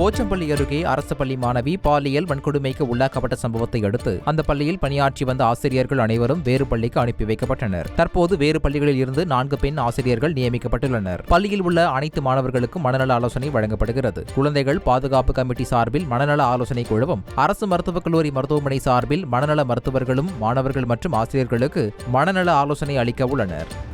போச்சம்பள்ளி அருகே அரசு பள்ளி மாணவி பாலியல் வன்கொடுமைக்கு உள்ளாக்கப்பட்ட சம்பவத்தை அடுத்து அந்த பள்ளியில் பணியாற்றி வந்த ஆசிரியர்கள் அனைவரும் வேறு பள்ளிக்கு அனுப்பி வைக்கப்பட்டனர். தற்போது வேறு பள்ளிகளில் இருந்து நான்கு பெண் ஆசிரியர்கள் நியமிக்கப்பட்டுள்ளனர். பள்ளியில் உள்ள அனைத்து மாணவர்களுக்கும் மனநல ஆலோசனை வழங்கப்படுகிறது. குழந்தைகள் பாதுகாப்பு கமிட்டி சார்பில் மனநல ஆலோசனை குழுவும் அரசு மருத்துவக் கல்லூரி மருத்துவமனை சார்பில் மனநல மருத்துவர்களும் மாணவர்கள் மற்றும் ஆசிரியர்களுக்கு மனநல ஆலோசனை அளிக்க உள்ளனர்.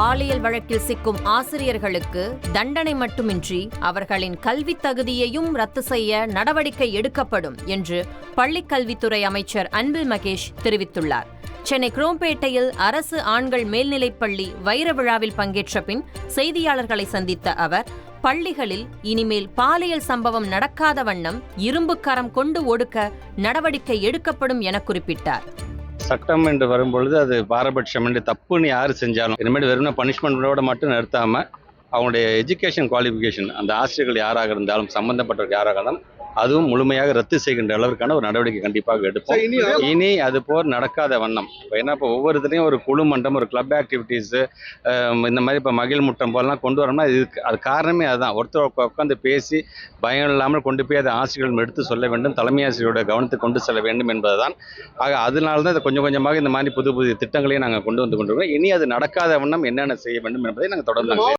பாலியல் வழக்கில் சிக்கும் ஆசிரியர்களுக்கு தண்டனை மட்டுமின்றி அவர்களின் கல்வித் தகுதியையும் ரத்து செய்ய நடவடிக்கை எடுக்கப்படும் என்று பள்ளிக்கல்வித்துறை அமைச்சர் அன்பில் மகேஷ் தெரிவித்துள்ளார். சென்னை குரோம்பேட்டையில் அரசு ஆண்கள் மேல்நிலைப்பள்ளி வைர விழாவில் பங்கேற்ற பின் செய்தியாளர்களை சந்தித்த அவர் பள்ளிகளில் இனிமேல் பாலியல் சம்பவம் நடக்காத வண்ணம் இரும்பு கரம் கொண்டு ஒடுக்க நடவடிக்கை எடுக்கப்படும் என குறிப்பிட்டார். சட்டம் என்று வரும்பொழுது அது பாரபட்சம் என்று தப்புன்னு யார் செஞ்சாலும் இனிமேல் வெறும் பனிஷ்மெண்ட்டோட மட்டும் நிறுத்தாம அவங்களுடைய எஜுகேஷன் குவாலிஃபிகேஷன் அந்த ஆசிரியர்கள் யாராக இருந்தாலும் சம்மந்தப்பட்டவர்கள் யாராக இருந்தாலும் அதுவும் முழுமையாக ரத்து செய்கின்ற அளவிற்கான ஒரு நடவடிக்கை கண்டிப்பாக எடுப்போம். இனி அது போர் நடக்காத வண்ணம். இப்போ ஏன்னா இப்போ ஒவ்வொரு இதுலேயும் ஒரு குழு மன்றம் ஒரு கிளப் ஆக்டிவிட்டீஸு இந்த மாதிரி இப்போ மகிழ் முட்டம் போலலாம் கொண்டு வரணும்னா இதுக்கு அது காரணமே அதுதான். ஒருத்தர் உட்கா- உட்காந்து பேசி பயம் இல்லாமல் கொண்டு போய் அதை ஆசிரியர்கள் எடுத்து சொல்ல வேண்டும் தலைமை ஆசிரியரோட கவனத்துக்கு கொண்டு செல்ல வேண்டும் என்பதுதான். ஆக அதனால தான் இதை கொஞ்சம் கொஞ்சமாக இந்த மாதிரி புது புது திட்டங்களையும் நாங்கள் கொண்டு வந்து கொண்டிருக்கிறோம் இனி அது நடக்காத வண்ணம் என்னென்ன செய்ய வேண்டும் என்பதை நாங்கள் தொடர்ந்து